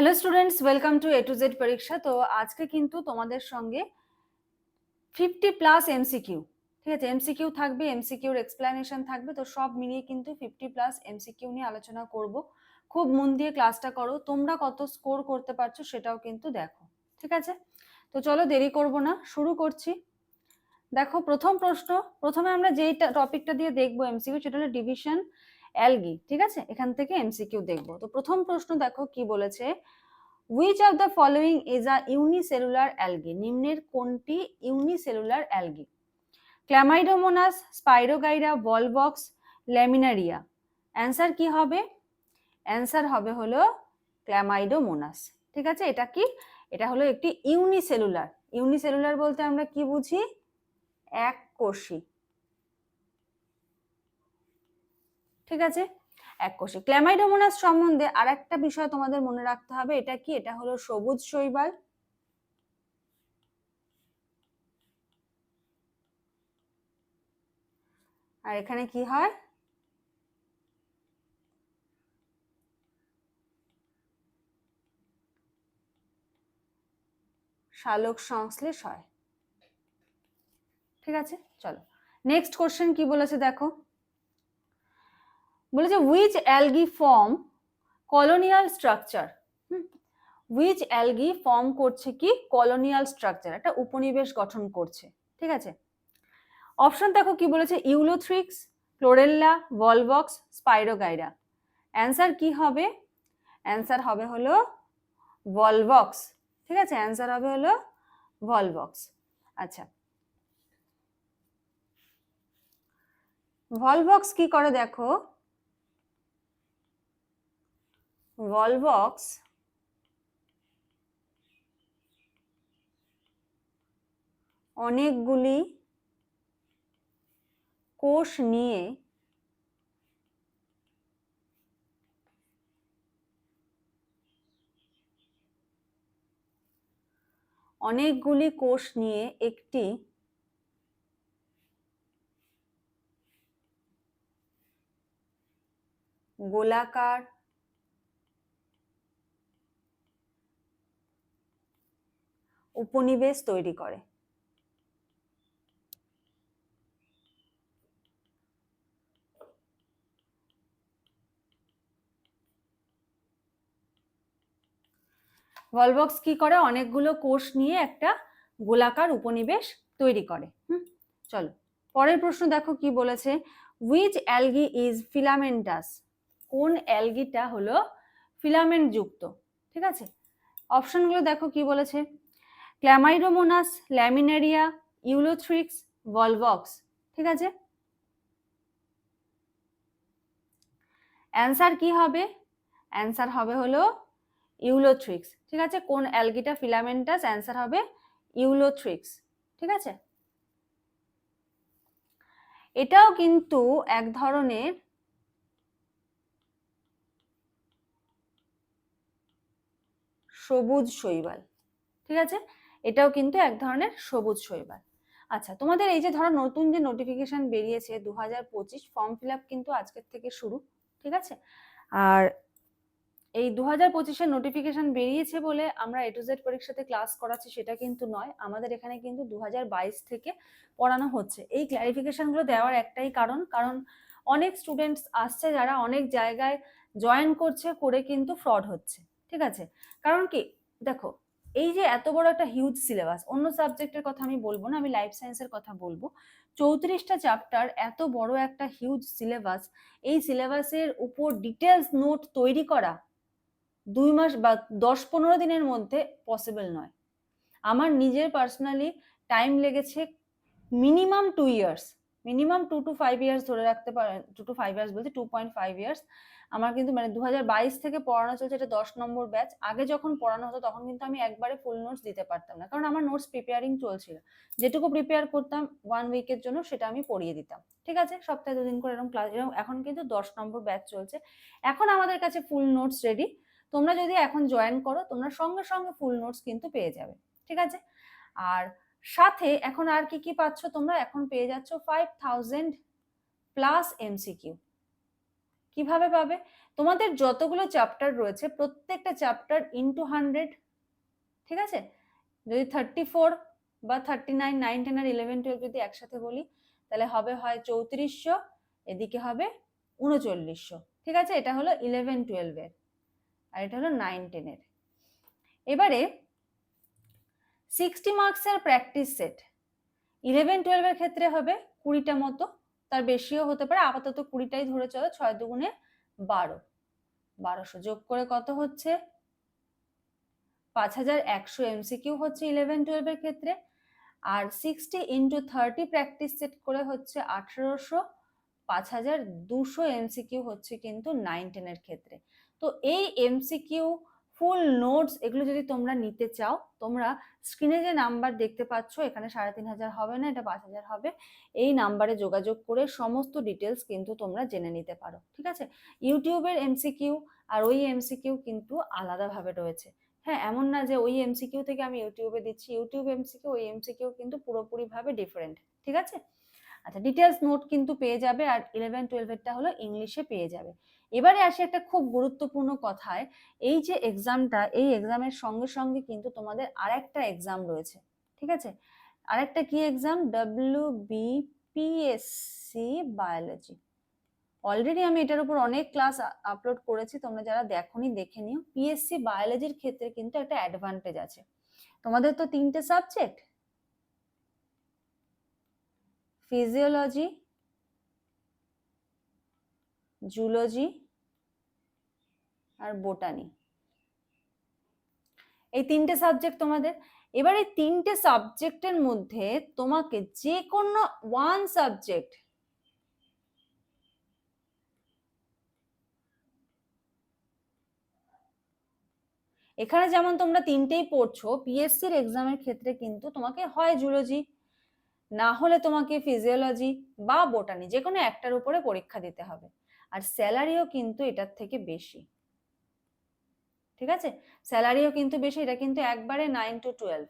Hello students welcome to A to Z পরীক্ষা তো আজকে কিন্তু তোমাদের সঙ্গে ফিফটি প্লাস এমসিকিউ ঠিক আছে? এমসিকিউ থাকবে এমসিকিউর এক্সপ্লেনেশন থাকবে, তো সব মিলিয়ে কিন্তু ফিফটি প্লাস এমসিকিউ নিয়ে আলোচনা করব। খুব মন দিয়ে ক্লাসটা করো, তোমরা কত স্কোর করতে পারছ সেটাও কিন্তু দেখো, ঠিক আছে? তো চলো দেরি করব না, শুরু করছি। দেখো, প্রথম প্রশ্ন, প্রথমে আমরা যেই টপিকটা দিয়ে দেখব এমসিকিউ সেটা হলো ডিভিশন অ্যালগি ঠিক আছে? এখান থেকে এমসিকিউ দেখব। তো প্রথম প্রশ্ন দেখো কি বলেছে? Which of the following is a unicellular algae নিম্নের কোনটি unicellular algae chlamydomonas spirogyra volvox laminaria answer কি হবে? অ্যান্সার হবে হলো ক্ল্যামাইডোমোনাস ঠিক আছে? এটা কি? এটা হলো একটি ইউনিসেলুলার ইউনিসেলুলার বলতে আমরা কি বুঝি? এক কোষী ঠিক আছে? এক কোষী ক্ল্যামাইডোমোনাস সম্বন্ধে আর একটা বিষয় তোমাদের মনে রাখতে হবে, এটা কি? এটা হলো সবুজ শৈবাল। আর এখানে কি হয়? শালক সংশ্লেষ হয়। ঠিক আছে? চলো। নেক্সট কোশ্চেন কি বলেছে দেখো? বলেছে which algae form colonial structure which algae form করছে কি? কলোনিয়াল স্ট্রাকচার একটা উপনিবেশ গঠন করছে, ঠিক আছে? অপশন দেখো কি বলেছে? Ulothrix Chlorella Volvox Spirogyra answer কি হবে? অ্যান্সার হবে হলো ভলবক্স ঠিক আছে? অ্যান্সার হবে হলো ভলবক্স আচ্ছা। ভলবক্স কি করে দেখো? ভলবক্স অনেকগুলি কোষ নিয়ে অনেকগুলি কোষ নিয়ে একটি গোলাকার উপনিবেশ তৈরি করে। ভলবক্স কি করে? অনেকগুলো কোষ নিয়ে একটা গোলাকার উপনিবেশ তৈরি করে। হুম, চলো। পরের প্রশ্ন দেখো কি বলেছে? উইচ অ্যালগি ইজ ফিলামেন্টাস কোন অ্যালগিটা হলো ফিলামেন্ট যুক্ত ঠিক আছে? অপশনগুলো দেখো কি বলেছে? ক্ল্যামাইডোমোনাস ল্যামিনারিয়া ইউলোথ্রিক্স ভলভক্স ঠিক আছে? অ্যান্সার কি হবে? অ্যান্সার হবে হলো ইউলোথ্রিক্স ঠিক আছে? কোন অ্যালগিটা ফিলামেন্টাস অ্যান্সার হবে ইউলোথ্রিক্স ঠিক আছে? এটাও কিন্তু এক ধরনের সবুজ শৈবাল। ঠিক আছে? এটাও কিন্তু এক ধরনের সবুজ শৈবাল। আচ্ছা তোমাদের এই যে ধরো নতুন যে নোটিফিকেশন বেরিয়েছে দু হাজার পঁচিশ ফর্ম ফিল আপ কিন্তু আজকের থেকে শুরু, ঠিক আছে? আর এই দু হাজার পঁচিশের নোটিফিকেশন বেরিয়েছে বলে আমরা এ টু জেড পরীক্ষাতে ক্লাস করাচ্ছি সেটা কিন্তু নয়, আমাদের এখানে কিন্তু দু হাজার বাইশ থেকে পড়ানো হচ্ছে। এই ক্ল্যারিফিকেশনগুলো দেওয়ার একটাই কারণ কারণ অনেক স্টুডেন্টস আসছে যারা অনেক জায়গায় জয়েন করছে করে কিন্তু ফ্রড হচ্ছে, ঠিক আছে? কারণ কি? দেখো এই যে এত বড় একটা হিউজ সিলেবাস অন্য সাবজেক্টের কথা আমি বলব না, আমি লাইফ সায়েন্সের কথা বলব। চৌত্রিশটা চ্যাপ্টার এত বড় একটা হিউজ সিলেবাস এই সিলেবাসের উপর ডিটেলস নোট তৈরি করা দুই মাস বা দশ পনেরো দিনের মধ্যে পসিবল নয়। আমার নিজের পার্সোনালি টাইম লেগেছে minimum two years minimum two to five years ধরে রাখতে পারেন টু টু ফাইভ ইয়ার্স বলতে টু পয়েন্ট ফাইভ ইয়ার্স আমার কিন্তু মানে দু বাইশ থেকে পড়ানো চলছে এটা দশ নম্বর ব্যাচ আগে যখন পড়ানো হতো তখন কিন্তু আমি একবারে ফুল নোটস দিতে পারতাম না, কারণ আমার নোটস প্রিপেয়ারিং চলছিল। যেটুকু প্রিপেয়ার করতাম ওয়ান উইকের জন্য সেটা আমি পড়িয়ে দিতাম। ঠিক আছে? সপ্তাহে দুদিন করে এরকম ক্লাস এরকম এখন কিন্তু দশ নম্বর ব্যাচ চলছে। এখন আমাদের কাছে ফুল নোটস রেডি তোমরা যদি এখন জয়েন করো, তোমরা সঙ্গে সঙ্গে ফুল নোটস কিন্তু পেয়ে যাবে। ঠিক আছে? আর সাথে এখন আর কি কি পাচ্ছ তোমরা? এখন পেয়ে যাচ্ছ ফাইভ থাউজেন্ড প্লাস এমসিকিউ কীভাবে পাবে? তোমাদের যতগুলো চ্যাপ্টার রয়েছে, প্রত্যেকটা চ্যাপ্টার ইন্টু হান্ড্রেড ঠিক আছে? যদি থার্টি ফোর বা থার্টি নাইন নাইন টেন আর ইলেভেন টুয়েলভ যদি একসাথে বলি, তাহলে হবে হয় চৌত্রিশশো, এদিকে হবে উনচল্লিশশো, ঠিক আছে? এটা হলো ইলেভেন টুয়েলভের আর এটা হলো নাইন টেনের এবারে সিক্সটি মার্কসের প্র্যাকটিস সেট ইলেভেন টুয়েলভের ক্ষেত্রে হবে কুড়িটা মতো, তার বেশিও হতে পারে, আপাতত কুড়িটাই ধরে চলো, ছয় দুগুণে বারো। বারোশো যোগ করে কত হচ্ছে? পাঁচ হাজার একশো এমসিকিউ হচ্ছে ইলেভেন টুয়েলভের ক্ষেত্রে, আর sixty into thirty practice set করে হচ্ছে আঠেরোশো পাঁচ হাজার দুশো এমসিকিউ হচ্ছে কিন্তু নাইন টেনের ক্ষেত্রে। তো এই এমসিকিউ ফুল নোটস এগুলো যদি তোমরা নিতে চাও, তোমরা স্ক্রিনে যে নাম্বার দেখতে পাচ্ছ, এখানে সাড়ে তিন হাজার হবে না, এটা পাঁচ হাজার হবে। এই নাম্বারে যোগাযোগ করে সমস্ত ডিটেলস কিন্তু তোমরা জেনে নিতে পারো, ঠিক আছে? ইউটিউবের এমসিকিউ আর ওই এমসিকিউ কিন্তু আলাদাভাবে রয়েছে। হ্যাঁ এমন না যে ওই এমসিকিউ থেকে আমি ইউটিউবে দিচ্ছি, ইউটিউব এমসিকিউ ওই এমসিকিউ কিন্তু পুরোপুরিভাবে ডিফারেন্ট ঠিক আছে? আচ্ছা ডিটেলস নোট কিন্তু পেয়ে যাবে আর ইলেভেন টুয়েলভেরটা হলো ইংলিশে পেয়ে যাবে। এবারে আসি একটা খুব গুরুত্বপূর্ণ কথায়। এই যে এক্সামটা এই এক্সামের সঙ্গে সঙ্গে কিন্তু তোমাদের আর একটা এক্সাম রয়েছে, ঠিক আছে? আরেকটা কি exam W BPSC biology already আমি এটার উপর অনেক ক্লাস আপলোড করেছি, তোমরা যারা দেখোনি, দেখে নিও। পিএসসি বায়োলজির ক্ষেত্রে কিন্তু একটা অ্যাডভান্টেজ আছে। তোমাদের তো তিনটে সাবজেক্ট ফিজিওলজি জুলজি আর বোটানি। এই তিনটে সাবজেক্ট তোমাদের? এবার এই তিনটে সাবজেক্টের মধ্যে তোমাকে যে কোনো ওয়ান সাবজেক্ট এখানে যেমন তোমরা তিনটেই পড়ছো পিএসসির এক্সামের ক্ষেত্রে কিন্তু তোমাকে হয় জুলজি, না হলে তোমাকে ফিজিওলজি বা বোটানি যে কোনো একটার উপরে পরীক্ষা দিতে হবে। আর স্যালারিও কিন্তু এটার থেকে বেশি। ঠিক আছে? স্যালারিও কিন্তু বেশি, এটা কিন্তু একবারে নাইন টু টুয়েলভ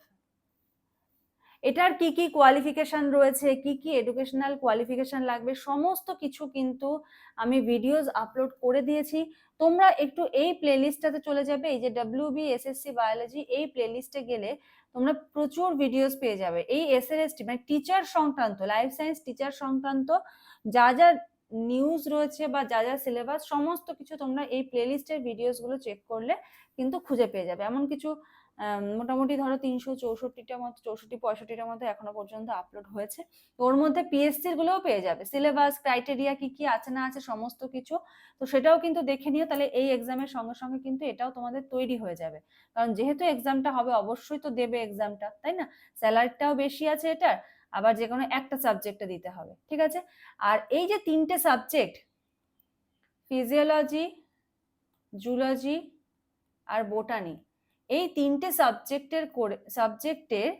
এটার কি কি কোয়ালিফিকেশন রয়েছে, কি কি এডুকেশনাল কোয়ালিফিকেশন লাগবে, সমস্ত কিছু কিন্তু আমি ভিডিওস আপলোড করে দিয়েছি। তোমরা একটু এই প্লেলিস্টটাতে চলে যাবে, এই যে ডাব্লিউ বি এসএসসি বায়োলজি এই প্লেলিস্টে গেলে তোমরা প্রচুর ভিডিওস পেয়ে যাবে। এই এসএলএসটি মানে টিচার সংক্রান্ত লাইফ সায়েন্স টিচার সংক্রান্ত যা যা নিউজ রয়েছে বা যা যা সিলেবাস সমস্ত কিছু তোমরা এই প্লেলিস্টের ভিডিওসগুলো চেক করলে কিন্তু খুঁজে পেয়ে যাবে। এমন কিছু মোটামুটি ধরো তিনশো চৌষট্টিটা মতো, চৌষট্টি পঁয়ষট্টিটার মতো এখনও পর্যন্ত আপলোড হয়েছে। ওর মধ্যে পিএসসির গুলোও পেয়ে যাবে। সিলেবাস ক্রাইটেরিয়া কি কি আছে না আছে সমস্ত কিছু। তো সেটাও কিন্তু দেখে নিও, তাহলে এই এক্সামের সঙ্গে সঙ্গে কিন্তু এটাও তোমাদের তৈরি হয়ে যাবে। কারণ যেহেতু এক্সামটা হবে, অবশ্যই তো দেবে এক্সামটা তাই না? স্যালারিটাও বেশি আছে এটার। আবার যে কোনো একটা সাবজেক্টে দিতে হবে, ঠিক আছে? আর এই যে তিনটে সাবজেক্ট ফিজিওলজি জুলজি আর বোটানি এই তিনটে সাবজেক্টের করে সাবজেক্টের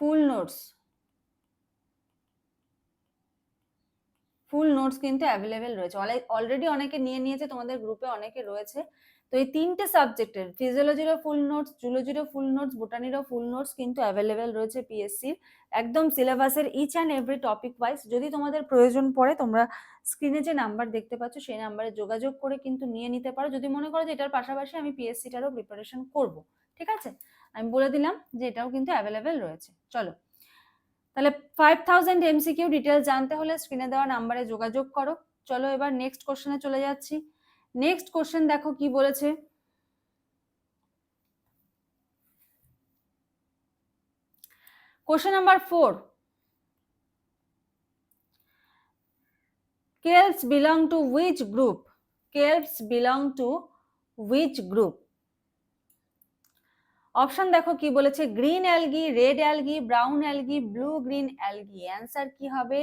ফুল নোটস ফুল নোটস কিন্তু অ্যাভেলেবেল রয়েছে। অলরেডি অনেকে নিয়ে নিয়েছে, তোমাদের গ্রুপে অনেকে রয়েছে। তো এই তিনটে সাবজেক্টের ফিজিওলজিরও ফুল নোটস জুলজিরও ফুল নোটস বোটানিরও ফুল নোটস কিন্তু অ্যাভেলেবেল রয়েছে পিএসসির একদম সিলেবাসের each and every topic wise যদি তোমাদের প্রয়োজন পড়ে তোমরা স্ক্রিনে যে নাম্বার দেখতে পাচ্ছ সেই নাম্বারে যোগাযোগ করে কিন্তু নিয়ে নিতে পারো। যদি মনে করো যে এটার পাশাপাশি আমি পিএসসিটারও প্রিপারেশন করব, ঠিক আছে? আমি বলে দিলাম যে এটাও কিন্তু অ্যাভেলেবেল রয়েছে। চলো, তাহলে ফাইভ থাউজেন্ড এমসিকিউ ডিটেলস জানতে হলে স্ক্রিনে দেওয়া নাম্বারে যোগাযোগ করো। চলো এবার নেক্সট কোশ্চেনে চলে যাচ্ছি। নেক্সট কোশ্চেন দেখো কি বলেছে। Question number four Kelps belong to which group? Kelps belong to which group? Option দেখো কি বলেছে green algae red algae brown algae blue green algae answer কি হবে?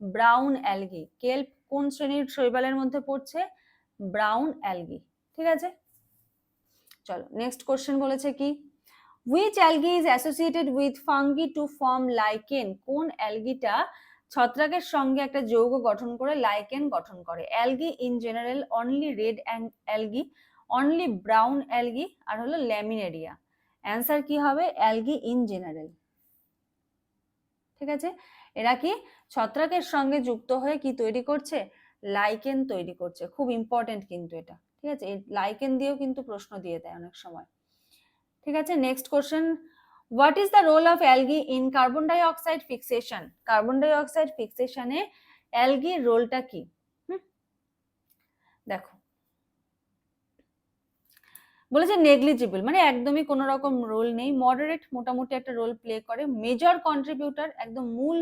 ব্রাউন অ্যালগি কেল্প কোন শ্রেণির শৈবালের মধ্যে পড়ছে? ব্রাউন অ্যালগি, ঠিক আছে? চলো নেক্সট কোশ্চেন বলেছে কি? Which algae is associated with fungi to form lichen কোন অ্যালগিটা ছত্রাকের সঙ্গে একটা যৌগ গঠন করে লাইকেন গঠন করে? Algae in general only red algae only brown algae আর হলো ল্যামিনেরিয়া। অ্যান্সার কি হবে? অ্যালগি ইন জেনারেল ঠিক আছে? এরা কি ছত্রাকের সঙ্গে যুক্ত হয়ে কি তৈরি করছে? লাইকেন তৈরি করছে। খুব ইম্পর্টেন্ট কিন্তু এটা। ঠিক আছে? এই লাইকেন দিয়েও কিন্তু প্রশ্ন দিয়ে দেয় অনেক সময়। ঠিক আছে? Next question what is the role of algae in carbon die oxide fixation carbon die oxide ফিক্সেশনে অ্যালগির রোলটা কি? দেখো। বলেছে নেগলিজিবল মানে একদমই কোনো রকম রোল নেই। মডারেট মোটামুটি একটা রোল প্লে করে। মেজর কন্ট্রিবিউটার একদম মূল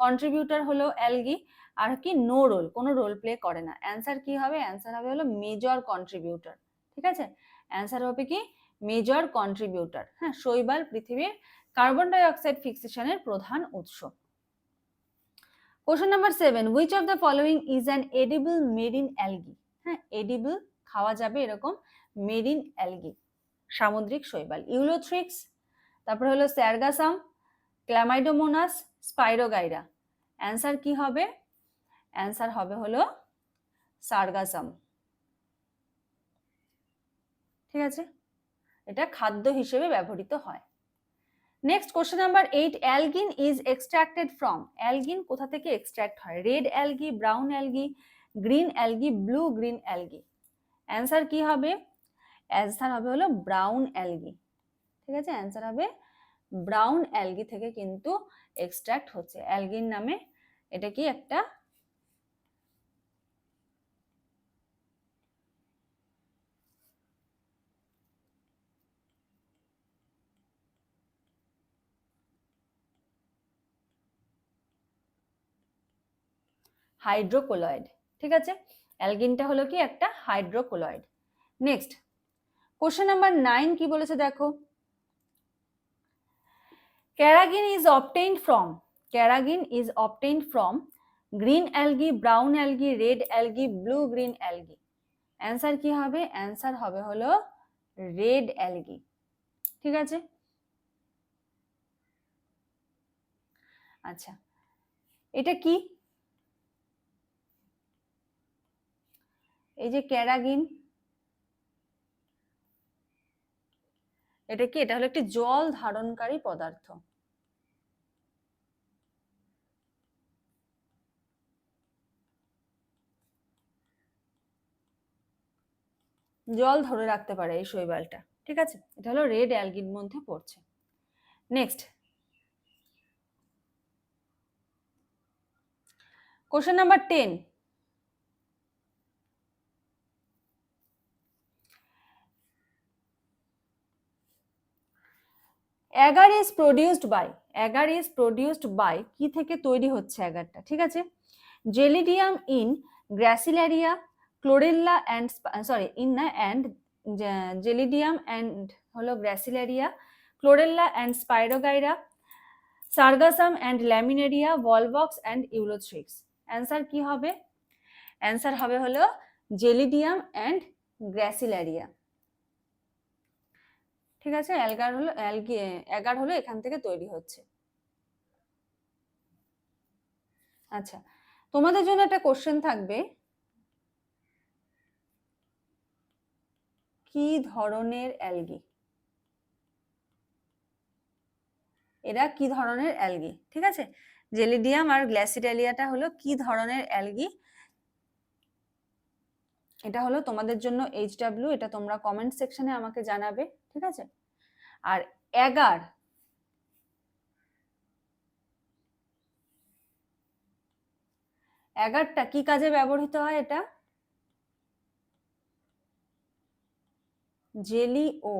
কন্ট্রিবিউটার হলো অ্যালগি আর কি নো রোল কোনো রোল প্লে করে না। অ্যান্সার কি হবে? অ্যান্সার হবে হলো মেজর কন্ট্রিবিউটার ঠিক আছে? অ্যান্সার হবে কি? মেজর কন্ট্রিবিউটার হ্যাঁ শৈবাল পৃথিবীর কার্বন ডাই অক্সাইড ফিক্সেশনের প্রধান উৎস। Question number seven which of the following is an edible marine algae হ্যাঁ এডিবল খাওয়া যাবে এরকম মেরিন অ্যালগি সামুদ্রিক শৈবাল। ইউলোথ্রিক্স তারপর হলো স্যারগাসাম ক্ল্যামাইডোমোনাস স্পাইরোগাইরা অ্যান্সার কি হবে? অ্যান্সার হবে হলো সার্গাসাম ঠিক আছে? এটা খাদ্য হিসেবে ব্যবহৃত হয়। Next question number eight algin is extracted from algin কোথা থেকে এক্সট্রাক্ট হয়? Red algae brown algae green algae blue green algae answer কি হবে? অ্যান্সার হবে হলো ব্রাউন অ্যালগি ঠিক আছে? অ্যান্সার হবে ব্রাউন অ্যালগি থেকে কিন্তু এক্সট্রাক্ট হচ্ছে। অ্যালগিন নামে এটা কি একটা হাইড্রোকোলয়েড, ঠিক আছে? অ্যালগিনটা হলো কি একটা hydrocolloid. Next question number nine কি বলেছে দেখো? Carrageen is obtained from carrageen is obtained from green algae brown algae red algae blue green algae answer কি হবে? অ্যান্সার হবে হলো রেড অ্যালগি ঠিক আছে? আচ্ছা এটা কি? এই যে ক্যারাগিন এটা কি? এটা হলো একটি জল ধারণকারী পদার্থ। জল ধরে রাখতে পারে এই শৈবালটা, ঠিক আছে? এটা হলো রেড অ্যালগির মধ্যে পড়ছে। Next question number ten agar is produced by agar is produced by কি থেকে তৈরি হচ্ছে অ্যাগারটা ঠিক আছে? Gelidium in Gracilaria Chlorella and sorry in না অ্যান্ড জেলিডিয়াম অ্যান্ড হলো Gracilaria Chlorella and Spirogyra Sargassum and Laminaria Volvox and Ulothrix answer কি হবে? অ্যান্সার হবে হলো জেলিডিয়াম অ্যান্ড গ্র্যাসিলারিয়া ঠিক আছে? অ্যালগার হলো অ্যালগি অ্যাগার হলো এখান থেকে তৈরি হচ্ছে। আচ্ছা তোমাদের জন্য একটা কোশ্চেন থাকবে। কি ধরনের অ্যালগি এরা কি ধরনের অ্যালগি ঠিক আছে? জেলিডিয়াম আর গ্ল্যাসিডালিয়াটা হলো কি ধরনের অ্যালগি এটা হলো তোমাদের জন্য এইচ ডাব্লিউ এটা তোমরা কমেন্ট সেকশনে আমাকে জানাবে, ঠিক আছে? আর এগার, এগারটা কি কাজে ব্যবহৃত হয় এটা? জেলি ও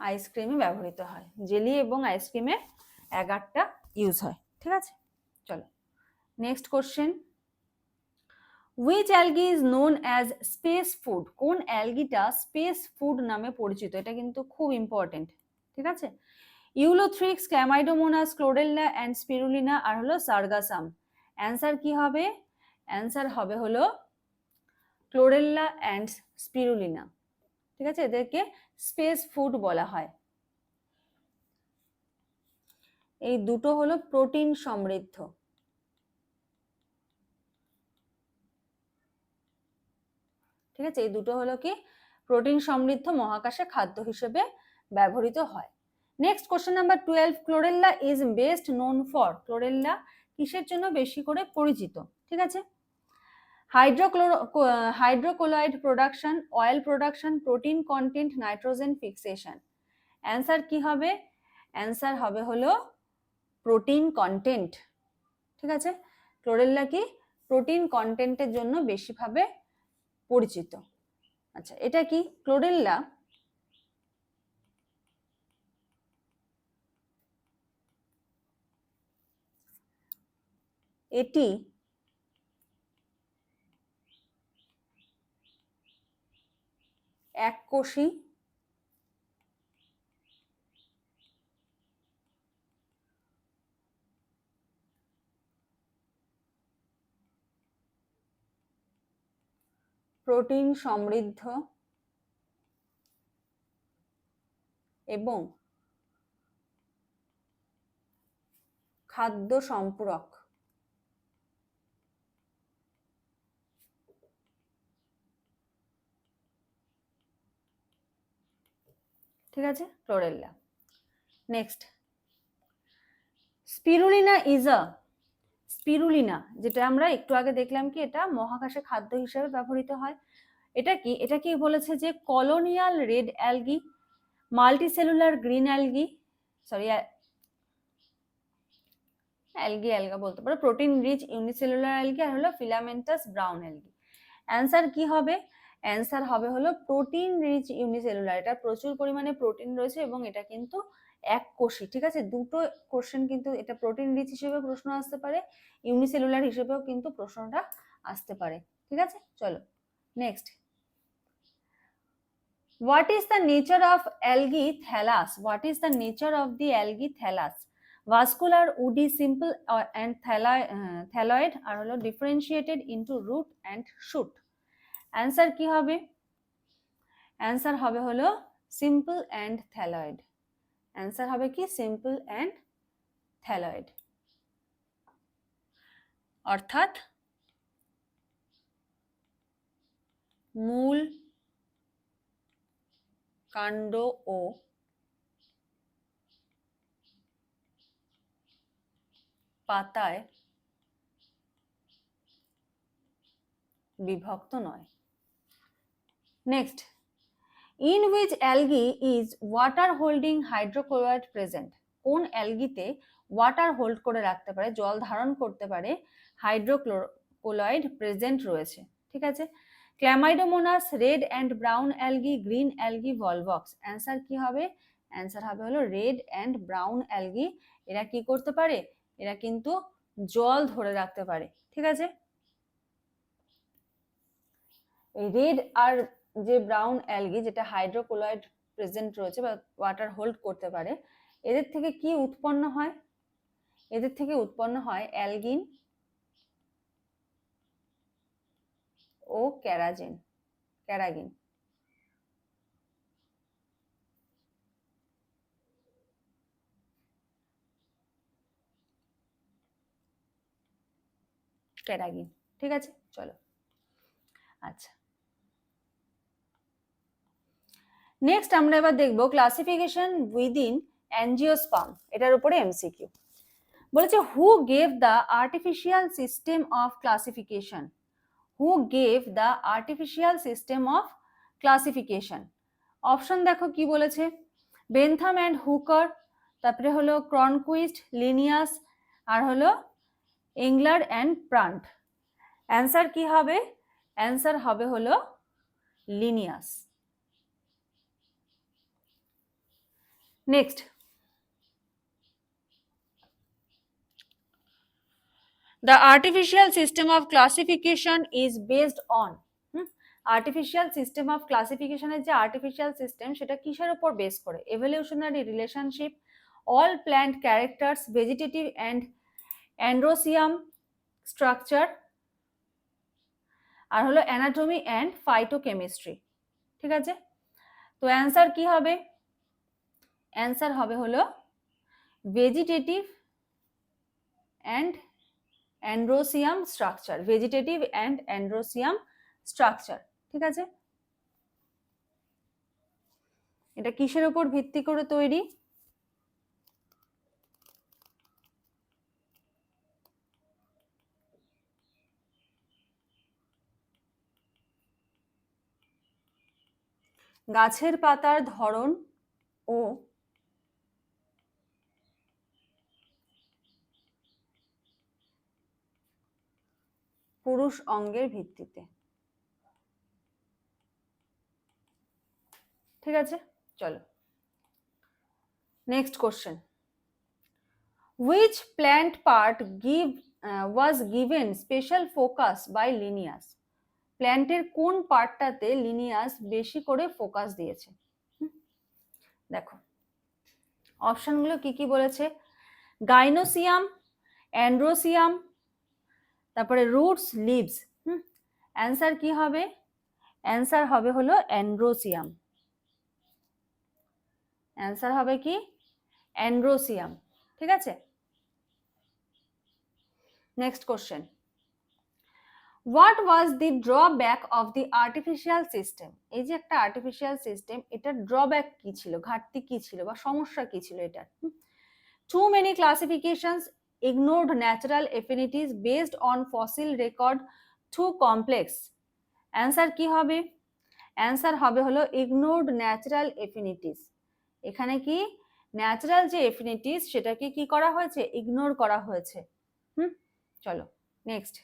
আইসক্রিমে ব্যবহৃত হয়। জেলি এবং আইসক্রিমে এগারটা ইউজ হয়। ঠিক আছে? চলো। Next question which algae is known as space food কোন অ্যালগিটা স্পেস ফুড নামে পরিচিত? এটা কিন্তু খুব ইম্পর্টেন্ট ঠিক আছে? Ulothrix Chlamydomonas Chlorella and Spirulina আর হলো সার্গাসাম অ্যান্সার কি হবে? অ্যান্সার হবে হলো ক্লোরেল্লা অ্যান্ড স্পিরুলিনা ঠিক আছে? এদেরকে স্পেস ফুড বলা হয়। এই দুটো হলো প্রোটিন সমৃদ্ধ। ঠিক আছে? এই দুটো হলো কি? প্রোটিন সমৃদ্ধ মহাকাশে খাদ্য হিসেবে ব্যবহৃত হয়। Next question number twelve Chlorella is best known for Chlorella কিসের জন্য বেশি করে পরিচিত? ঠিক আছে? Hydrochloro hydrocolloid production oil production protein content nitrogen fixation answer কি হবে? অ্যান্সার হবে হলো প্রোটিন কন্টেন্ট ঠিক আছে? ক্লোরেল্লা কি? প্রোটিন কন্টেন্টের জন্য বেশিভাবে পরিচিত। আচ্ছা এটা কি? ক্লোরেল্লা এটি এককোষী প্রোটিন সমৃদ্ধ এবং খাদ্য সম্পূরক। ঠিক আছে? Chlorella next Spirulina is a Spirulina, যেটা আমরা একটু আগে দেখলাম কি এটা মহাকাশে খাদ্য হিসেবে ব্যবহৃত হয়। এটা কি? এটা কি বলেছে যে colonial red algae, multicellular green algae, sorry algae alga বলতে পারো, প্রোটিন রিচ ইউনিসেলুলার অ্যালগি আর হলো ফিলামেন্টাস ব্রাউন অ্যালগি। অ্যান্সার কি হবে? অ্যান্সার হবে হলো প্রোটিন রিচ ইউনিসেলুলার, এটা প্রচুর পরিমাণে প্রোটিন রয়েছে এবং এটা কিন্তু এক কোষে, ঠিক আছে? দুটো কোশ্চেন কিন্তু এটা প্রোটিন রিচ হিসেবে প্রশ্ন আসতে পারে ইউনিসেলুলার হিসেবেও কিন্তু প্রশ্নটা আসতে পারে, ঠিক আছে? চলো next what is the nature of algae thallus what is the nature of the algae thallus vascular woody simple and thallo thalloid আর হলো differentiated into root and shoot answer কি হবে? অ্যান্সার হবে হলো সিম্পল অ্যান্ড থ্যালয়েড answer হবে কি? Simple and thalloid. অর্থাৎ মূল কাণ্ড ও পাতায় বিভক্ত নয়। Next in which algae is water holding hydrochloride present কোন অ্যালগিতে ওয়াটার হোল্ড করে রাখতে পারে, জল ধারণ করতে পারে হাইড্রোক্লোরাইড প্রেজেন্ট রয়েছে, ঠিক আছে? Chlamydomonas red and brown algae green algae Volvox answer কি হবে? অ্যান্সার হবে হলো রেড অ্যান্ড ব্রাউন অ্যালগি এরা কি করতে পারে? এরা কিন্তু জল ধরে রাখতে পারে, ঠিক আছে? এই রেড আর যে ব্রাউন অ্যালগি যেটা হাইড্রোকোলয়েড প্রেজেন্ট রয়েছে বা ওয়াটার হোল্ড করতে পারে, এদের থেকে কি উৎপন্ন হয়? এদের থেকে উৎপন্ন হয় অ্যালগিন ও ক্যারাজিন ক্যারাগিন ক্যারাগিন ঠিক আছে? চলো। আচ্ছা। নেক্সট আমরা এবার দেখব ক্লাসিফিকেশন উইদিন অ্যাঞ্জিওস্পাম এটার উপরে এমসিকিউ বলেছে who gave the artificial system of classification who gave the artificial system of classification option দেখো কি বলেছে। বেনথাম অ্যান্ড হুকার তারপরে হলো ক্রনকুইস্ট লিনিয়াস আর হলো ইংলার অ্যান্ড প্রান্ট অ্যান্সার কি হবে? অ্যান্সার হবে হলো Linnaeus next The artificial system of classification is based on artificial system of ক্লাসিফিকেশনের যে আর্টিফিশিয়াল সিস্টেম সেটা কিসের উপর বেস করে? Evolutionary relationship all plant characters vegetative and androecium structure আর হলো অ্যানাটমি অ্যান্ড ফাইটোকেমিস্ট্রি ঠিক আছে? তো অ্যান্সার কি হবে? অ্যান্সার হবে হলো vegetative and androecium structure vegetative and androecium structure ঠিক আছে? এটা কিসের উপর ভিত্তি করে তৈরি? গাছের পাতার ধরন ও পুরুষ অঙ্গের ভিত্তিতে। ঠিক আছে? চলো। Next question plant part give uh, was given special focus by Linnaeus? প্ল্যান্টের কোন পার্টটাতে লিনিয়াস বেশি করে ফোকাস দিয়েছে? দেখো। অপশনগুলো কি কি বলেছে? গাইনোসিয়াম অ্যান্ড্রোসিয়াম তারপরে রুটস লিভস হুম অ্যান্সার কি হবে? অ্যান্সার হবে হলো অ্যান্ড্রোসিয়াম অ্যান্সার হবে কি? অ্যান্ড্রোসিয়াম ঠিক আছে? Next question what was the drawback of the artificial system এই যে একটা আর্টিফিশিয়াল সিস্টেম এটার ড্রব্যাক কি ছিল? ঘাটতি কি ছিল? বা সমস্যা কি ছিল এটার? Too many classifications ignored natural affinities based on fossil record too complex? Answer কি হবে? অ্যান্সার হবে হলো ignored natural affinities. এখানে কি? ন্যাচারাল যে এফিনিটিস সেটাকে কি করা হয়েছে? ইগনোর করা হয়েছে। হুম? চলো next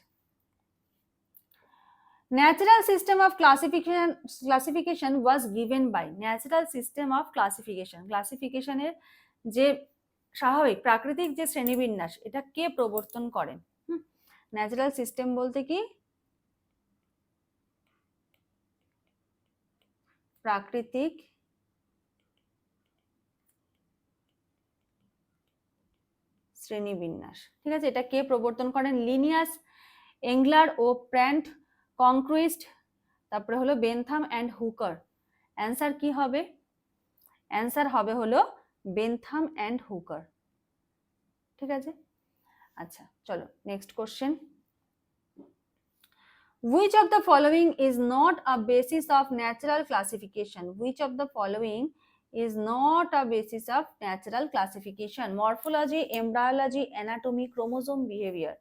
natural system of classification classification was given by natural system of classification ক্লাসিফিকেশনের যে স্বাভাবিক। প্রাকৃতিক যে শ্রেণীবিন্যাস, এটা কে প্রবর্তন করেন? ন্যাচারাল সিস্টেম বলতে কি? প্রাকৃতিক শ্রেণীবিন্যাস। ঠিক আছে, এটা কে প্রবর্তন করেন? লিনিয়াস এংলার ও প্র্যান্ট, কংক্রুইস্ট, তারপরে হলো বেনথাম অ্যান্ড হুকার। অ্যান্সার কি হবে? অ্যান্সার হবে হলো বেনথাম অ্যান্ড হুকার ঠিক আছে? আচ্ছা চলো next question which of the following is not a basis of natural classification which of the following is not a basis of natural classification morphology embryology anatomy chromosome behaviour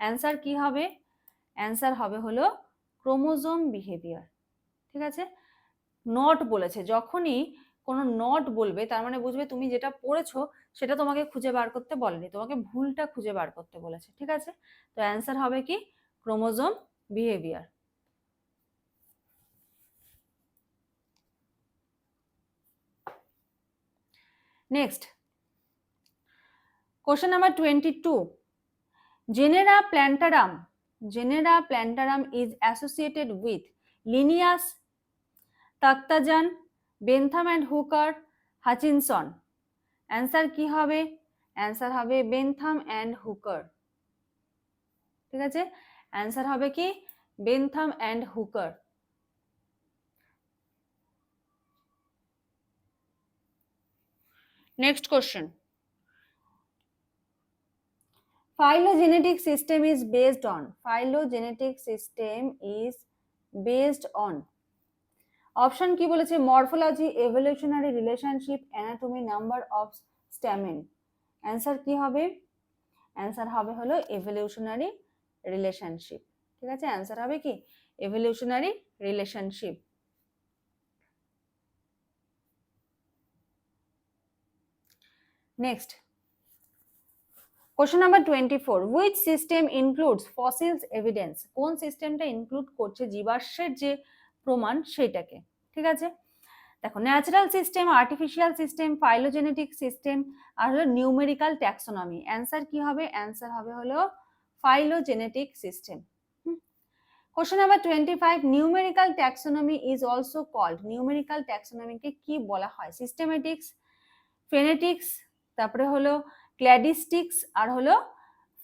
answer কি হবে? Answer হবে হলো chromosome behaviour ঠিক আছে? Not বলেছে। যখনই কোনো not বলবে, তার মানে বুঝবে তুমি যেটা পড়েছো সেটা তোমাকে খুঁজে বার করতে বলেনি, তোমাকে ভুলটা খুঁজে বার করতে বলেছে, ঠিক আছে? তো অ্যান্সার হবে কি? Chromosome behaviour next question number twenty two Genera Plantarum Genera Plantarum is associated with Linnaeus Takhtajan Bentham and Hooker Hutchinson answer কি হবে? অ্যান্সার হবে বেনথাম অ্যান্ড হুকার ঠিক আছে? অ্যান্সার হবে কি? Bentham and Hooker next question phylogenetic system is based on. Phylogenetic system is based on. Option কি বলেছে? Morphology evolutionary relationship anatomy number of stamen answer কি হবে? অ্যান্সার হবে হলো এভলিউশনারি রিলেশনশিপ ঠিক আছে? অ্যান্সার হবে কি? Evolutionary relationship next question number twenty four which system includes fossils evidence কোন সিস্টেমটা ইনক্লুড করছে? জীবাশ্মের যে প্রমাণ সেটাকে ঠিক আছে? দেখো natural system artificial system phylogenetic system আর হলো নিউমেরিক্যাল ট্যাক্সোনমি অ্যান্সার কি হবে? অ্যান্সার হবে হলো phylogenetic system question number twenty five numerical taxonomy is also called numerical ট্যাক্সোনমিকে কি বলা হয়? সিস্টেমেটিক্স ফেনেটিক্স তারপরে হলো ক্ল্যাডিস্টিক্স আর হলো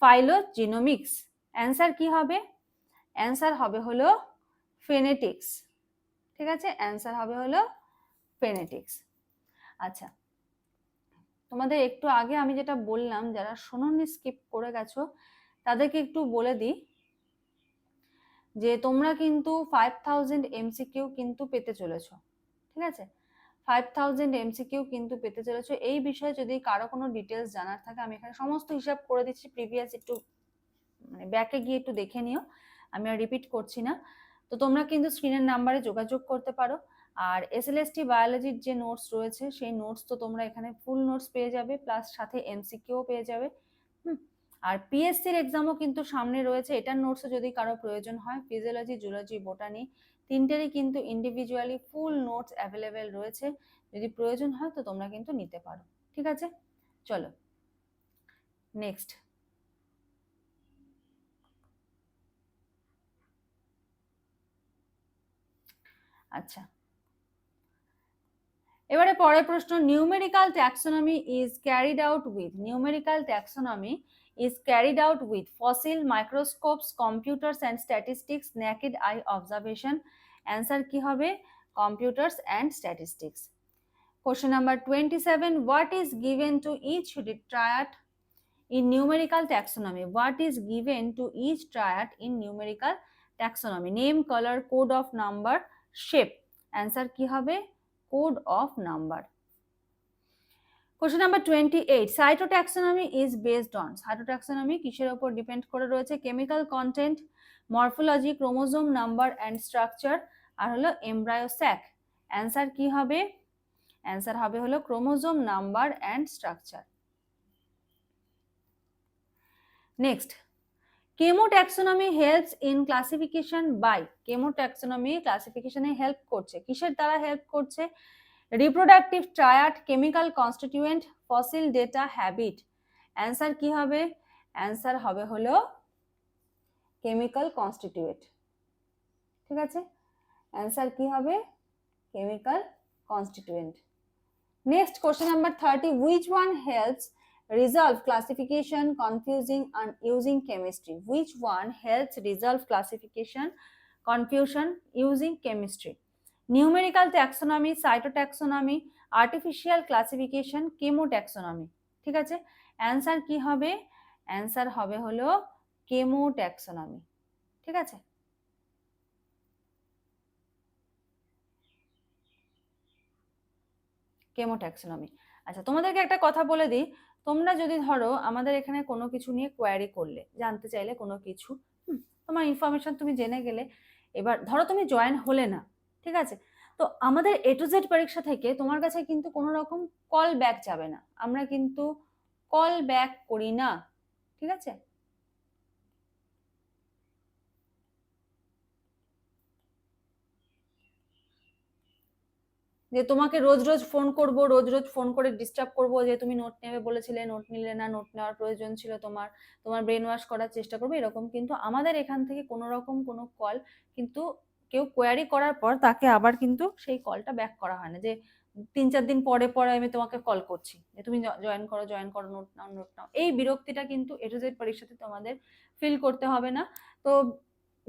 ফাইলোজিনোমিক্স অ্যান্সার কি হবে? অ্যান্সার হবে হলো ফেনেটিক্স ঠিক আছে? অ্যান্সার হবে হলো ফেনেটিক্স আচ্ছা তোমাদের একটু আগে আমি যেটা বললাম, যারা শোনোনি স্কিপ করে গেছো, তাদেরকে একটু বলে দিই যে তোমরা কিন্তু ফাইভ থাউজেন্ড এমসিকিউ কিন্তু পেতে চলেছো। ঠিক আছে? ফাইভ থাউজেন্ড এমসিকিউ কিন্তু পেতে চলেছো। এই বিষয়ে যদি কারও কোনো ডিটেলস জানার থাকে, আমি এখানে সমস্ত হিসাব করে দিচ্ছি। প্রিভিয়াস একটু মানে ব্যাকে গিয়ে একটু দেখে নিও। আমি আর রিপিট করছি না। তো তোমরা কিন্তু স্ক্রিনের নাম্বারে যোগাযোগ করতে পারো। আর এসএলএসটি বায়োলজির যে নোটস রয়েছে, সেই নোটস তো তোমরা এখানে ফুল নোটস পেয়ে যাবে প্লাস সাথে এমসিকিউ পেয়ে যাবে। হুম, আর পিএসসির এক্সামও কিন্তু সামনে রয়েছে। এটার নোটসও যদি কারও প্রয়োজন হয় ফিজিওলজি জুলজি বোটানি তিনটেরই কিন্তু ইন্ডিভিজুয়ালি ফুল নোটস অ্যাভেলেবেল রয়েছে। যদি প্রয়োজন হয়, তো তোমরা কিন্তু নিতে পারো। ঠিক আছে? চলো নেক্সট আচ্ছা। এবারে পরের প্রশ্ন numerical taxonomy is carried out with numerical taxonomy is carried out with fossil microscopes computers and statistics naked eye observation answer কী হবে? Computers and statistics question number twenty seven what is given to each trait in numerical taxonomy what is given to each trait in numerical taxonomy name colour code of number shape. Answer কি হবে? Code of number. Question number twenty eight cytotaxonomy is based on cytotaxonomy কিসের ওপর depend করে রয়েছে chemical content morphology chromosome number and structure আর হলো embryo sac answer কি হবে answer হবে হলো chromosome number and structure next chemotaxonomy helps in classification by chemotaxonomy ক্লাসিফিকেশনে help করছে। কিসের দ্বারা হেল্প করছে? Reproductive trait chemical constituent fossil data habit answer কি হবে? অ্যান্সার হবে হলো কেমিক্যাল কনস্টিটিউয়েন্ট ঠিক আছে? অ্যান্সার কি হবে? Chemical constituent next question number thirty which one helps resolve classification confusing and using chemistry which one helps resolve classification confusion using chemistry numerical taxonomy cytotaxonomy artificial classification chemotaxonomy ঠিক আছে answer কি হবে answer হবে হলো কেমোট্যাক্সোনমি ঠিক আছে কেমোট্যাক্সোনমি আচ্ছা তোমাদেরকে একটা কথা বলে দিই তোমরা যদি ধরো আমাদের এখানে কোনো কিছু নিয়ে কোয়ারি করলে, জানতে চাইলে কোনো কিছু তোমার ইনফরমেশন তুমি জেনে গেলে, এবার ধরো তুমি জয়েন হলে না, ঠিক আছে? তো আমাদের এ টু জেড পরীক্ষা থেকে তোমার কাছে কিন্তু কোনো রকম কল ব্যাক যাবে না। আমরা কিন্তু কল ব্যাক করি না, ঠিক আছে? যে তোমাকে রোজ রোজ ফোন করব, রোজ রোজ ফোন করে ডিস্টার্ব করব যে তুমি নোট নেবে বলেছিলে নোট নিলে না নোট নেওয়ার প্রয়োজন ছিল তোমার তোমার ব্রেন ওয়াশ করার চেষ্টা করবে, এরকম কিন্তু আমাদের এখান থেকে কোনো রকম কোনো কল কিন্তু কেউ কোয়ারি করার পর তাকে আবার কিন্তু সেই কলটা ব্যাক করা হয় না। যে তিন চার দিন পরে পরে আমি তোমাকে কল করছি, যে তুমি জয়েন করো জয়েন করো নোট নাও নোট নাও। এই বিরক্তিটা কিন্তু এটু জেড পরীক্ষাতে তোমাদের ফিল করতে হবে না। তো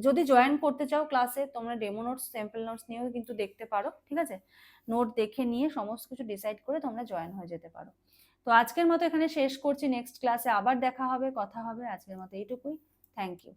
যদি জয়েন করতে চাও ক্লাসে তোমরা ডেমো নোটস স্যাম্পল নোটস নিয়েও কিন্তু দেখতে পারো, ঠিক আছে? নোট দেখে নিয়ে সমস্ত কিছু ডিসাইড করে তোমরা জয়েন হয়ে যেতে পারো। তো আজকের মতো এখানে শেষ করছি। নেক্সট ক্লাসে আবার দেখা হবে, কথা হবে। আজকের মতো এইটুকুই। Thank you